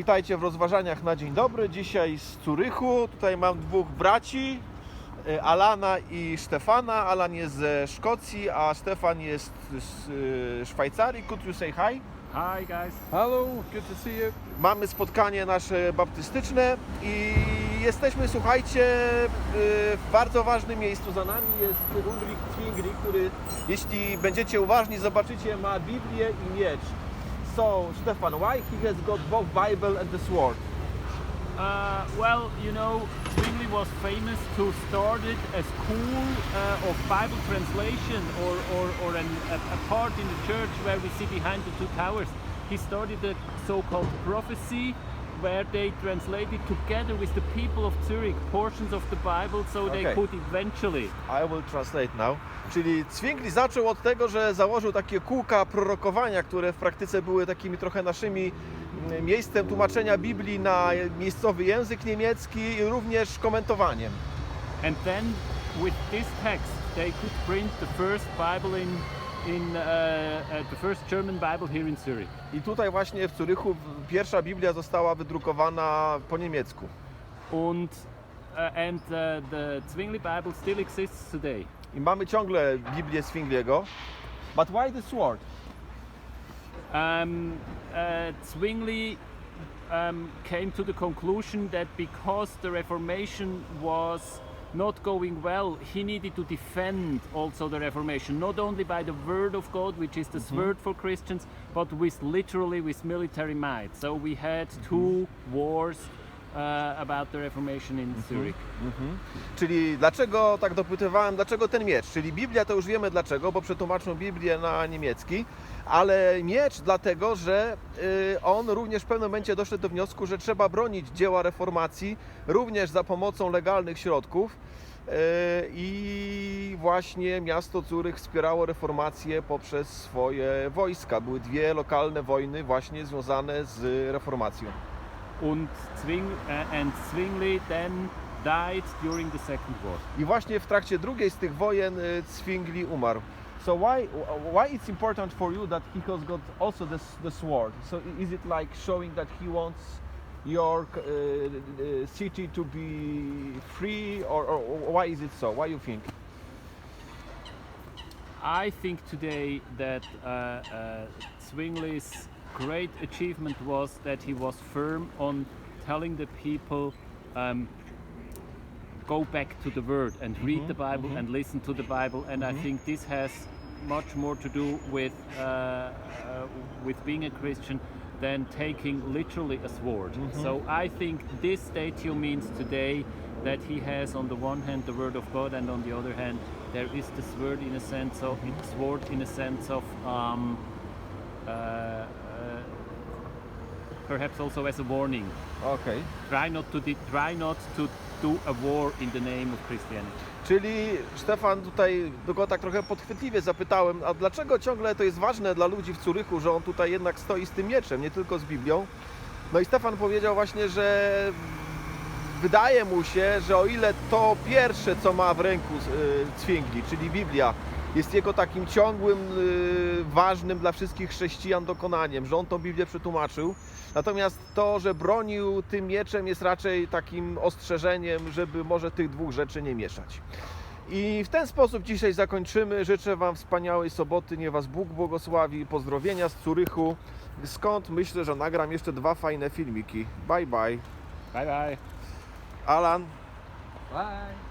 Witajcie w rozważaniach na dzień dobry. Dzisiaj z Curychu. Tutaj mam dwóch braci, e, Alana i Stefana. Alan jest ze Szkocji, a Stefan jest z e, Szwajcarii. Could you say hi? Hi guys. Hello, good to see you. Mamy spotkanie nasze baptystyczne i jesteśmy, słuchajcie, e, w bardzo ważnym miejscu. Za nami jest Ulrich Zwingli, który, jeśli będziecie uważni, zobaczycie, ma Biblię i miecz. So, Stefan, why he has got both Bible and the sword? Uh, well, you know, Zwingli was famous to start it as school uh, of Bible translation or, or, or an, a, a part in the church where we see behind the two towers. He started the so-called prophecy where they translated together with the people of Zurich portions of the Bible so they Okay. could eventually I will translate now. Czyli Zwingli zaczął od tego, że założył takie kółka prorokowania, które w praktyce były takimi trochę naszymi mm, miejscem tłumaczenia Biblii na miejscowy język niemiecki i również komentowaniem. And then with this text, they could print the first Bible in in uh, uh, the first German Bible here in Zurich. I tutaj właśnie w Zurychu pierwsza Biblia została wydrukowana po niemiecku. Und uh, and uh, the Zwingli Bible still exists today. I mamy ciągle Biblię Zwingliego. But why the sword? Um, uh, Zwingli um, came to the conclusion that because the Reformation was not going well, he needed to defend also the Reformation, not only by the word of God, which is the mm-hmm. sword for Christians, but with literally with military might. So we had two mm-hmm. wars uh, about the Reformation in Zurich. Czyli dlaczego, tak dopytywałem, dlaczego ten miecz? Czyli Biblia to już wiemy dlaczego, bo przetłumaczą Biblię na niemiecki, ale miecz dlatego, że y, on również w pewnym momencie doszedł do wniosku, że trzeba bronić dzieła reformacji również za pomocą legalnych środków. y, I właśnie miasto Zurych wspierało reformację poprzez swoje wojska. Były dwie lokalne wojny właśnie związane z reformacją. Und Zwing, uh, and Zwingli then died during the Second War. I właśnie w trakcie drugiej z tych wojen Zwingli umarł. So why why it's important for you that he has got also the, the sword? So is it like showing that he wants your uh, city to be free, or, or why is it so? Why you think? I think today that uh, uh, Zwingli's great achievement was that he was firm on telling the people um, go back to the Word and read the Bible and listen to the Bible. And I think this has much more to do with uh, uh, with being a Christian than taking literally a sword. So I think this statue means today that he has on the one hand the word of God and on the other hand there is the sword in a sense of sword in a sense of um, perhaps also as a warning. Okej. Try not to try not to do a war in the name of Christianity. Czyli Stefan tutaj go tak trochę podchwytliwie zapytałem, a dlaczego ciągle to jest ważne dla ludzi w Curychu, że on tutaj jednak stoi z tym mieczem, nie tylko z Biblią. No i Stefan powiedział właśnie, że wydaje mu się, że o ile to pierwsze, co ma w ręku y, Zwingli, czyli Biblia, jest jego takim ciągłym, y, ważnym dla wszystkich chrześcijan dokonaniem, że on tą Biblię przetłumaczył. Natomiast to, że bronił tym mieczem jest raczej takim ostrzeżeniem, żeby może tych dwóch rzeczy nie mieszać. I w ten sposób dzisiaj zakończymy. Życzę Wam wspaniałej soboty. Niech Was Bóg błogosławi. Pozdrowienia z Curychu, skąd myślę, że nagram jeszcze dwa fajne filmiki. Bye bye. Bye bye. Alan. Bye.